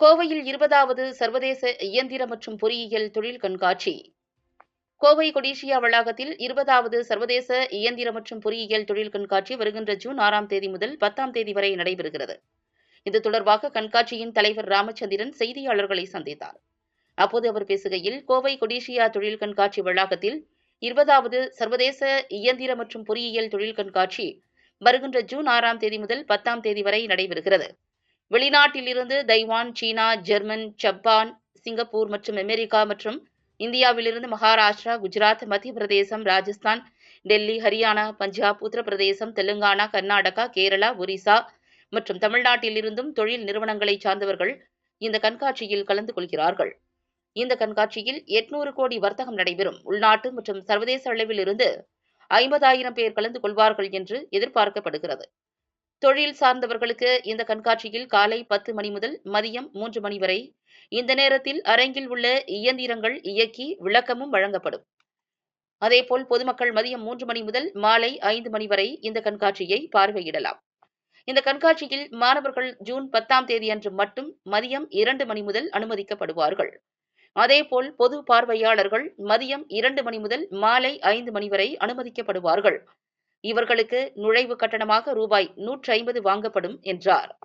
கோவையில் இருபதாவது சர்வதேச இயந்திர மற்றும் பொறியியல் தொழில் கண்காட்சி. கோவை கொடிஷியா வளாகத்தில் இருபதாவது சர்வதேச இயந்திர மற்றும் பொறியியல் தொழில் கண்காட்சி வருகின்ற ஜூன் ஆறாம் தேதி முதல் பத்தாம் தேதி வரை நடைபெறுகிறது. இது தொடர்பாக கண்காட்சியின் தலைவர் ராமச்சந்திரன் செய்தியாளர்களை சந்தித்தார். அப்போது அவர் பேசுகையில் கோவை கொடிஷியா தொழில் கண்காட்சி வளாகத்தில் இருபதாவது சர்வதேச இயந்திர மற்றும் பொறியியல் தொழில் கண்காட்சி வருகின்ற ஜூன் ஆறாம் தேதி முதல் பத்தாம் தேதி வரை நடைபெறுகிறது. வெளிநாட்டிலிருந்து தைவான் சீனா ஜெர்மன் ஜப்பான் சிங்கப்பூர் மற்றும் அமெரிக்கா மற்றும் இந்தியாவிலிருந்து மகாராஷ்டிரா குஜராத் மத்திய பிரதேசம் ராஜஸ்தான் டெல்லி ஹரியானா பஞ்சாப் உத்தரப்பிரதேசம் தெலுங்கானா கர்நாடகா கேரளா ஒரிசா மற்றும் தமிழ்நாட்டிலிருந்தும் தொழில் நிறுவனங்களை சார்ந்தவர்கள் இந்த கண்காட்சியில் கலந்து கொள்கிறார்கள். இந்த கண்காட்சியில் எட்நூறு கோடி வர்த்தகம் நடைபெறும். உள்நாட்டு மற்றும் சர்வதேச அளவில் இருந்து ஐம்பதாயிரம் பேர் கலந்து கொள்வார்கள் என்று எதிர்பார்க்கப்படுகிறது. தொழில் சார்ந்தவர்களுக்கு இந்த கண்காட்சியில் காலை பத்து மணி முதல் மதியம் மூன்று மணி வரை இந்த நேரத்தில் அரங்கில் உள்ள இயந்திரங்கள் இயக்கி விளக்கமும் வழங்கப்படும். அதேபோல் பொதுமக்கள் மதியம் மூன்று மணி முதல் மாலை ஐந்து மணி வரை இந்த கண்காட்சியை பார்வையிடலாம். இந்த கண்காட்சியில் மாணவர்கள் ஜூன் பத்தாம் தேதி அன்று மட்டும் மதியம் இரண்டு மணி முதல் அனுமதிக்கப்படுவார்கள். அதேபோல் பொது பார்வையாளர்கள் மதியம் இரண்டு மணி முதல் மாலை ஐந்து மணி வரை அனுமதிக்கப்படுவார்கள். இவர்களுக்கு நுழைவு கட்டணமாக ரூபாய் நூற்றி ஐம்பது வாங்கப்படும் என்றார்.